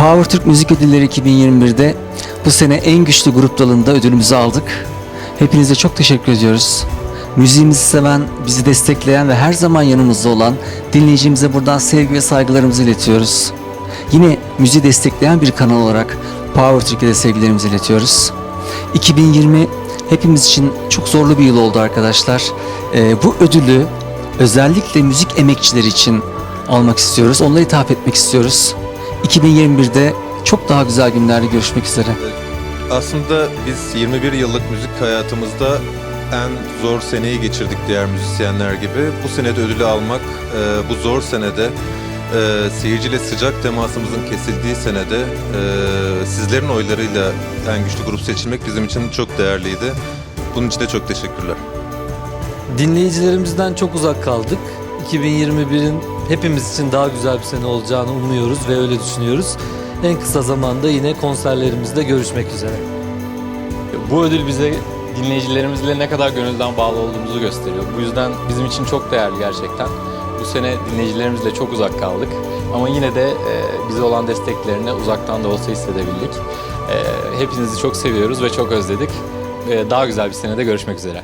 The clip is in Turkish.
Power Türk Müzik Ödülleri 2021'de bu sene en güçlü grup dalında ödülümüzü aldık. Hepinize çok teşekkür ediyoruz. Müziğimizi seven, bizi destekleyen ve her zaman yanımızda olan dinleyicimize buradan sevgi ve saygılarımızı iletiyoruz. Yine müziği destekleyen bir kanal olarak Power Türkiye'de sevgilerimizi iletiyoruz. 2020 hepimiz için çok zorlu bir yıl oldu arkadaşlar. Ee, bu ödülü özellikle müzik emekçileri için almak istiyoruz. Onlara hitap etmek istiyoruz. 2021'de çok daha güzel günlerde görüşmek üzere. Aslında biz 21 yıllık müzik hayatımızda en zor seneyi geçirdik diğer müzisyenler gibi. Bu senede ödülü almak, e, bu zor senede, e, seyirciyle sıcak temasımızın kesildiği senede e, sizlerin oylarıyla en güçlü grup seçilmek bizim için çok değerliydi. Bunun için de çok teşekkürler. Dinleyicilerimizden çok uzak kaldık. 2021'in hepimiz için daha güzel bir sene olacağını umuyoruz ve öyle düşünüyoruz. En kısa zamanda yine konserlerimizde görüşmek üzere. Bu ödül bize dinleyicilerimizle ne kadar gönülden bağlı olduğumuzu gösteriyor. Bu yüzden bizim için çok değerli gerçekten. Bu sene dinleyicilerimizle çok uzak kaldık. Ama yine de e, bize olan desteklerini uzaktan da olsa hissedebildik. E, hepinizi çok seviyoruz ve çok özledik. E, daha güzel bir senede görüşmek üzere.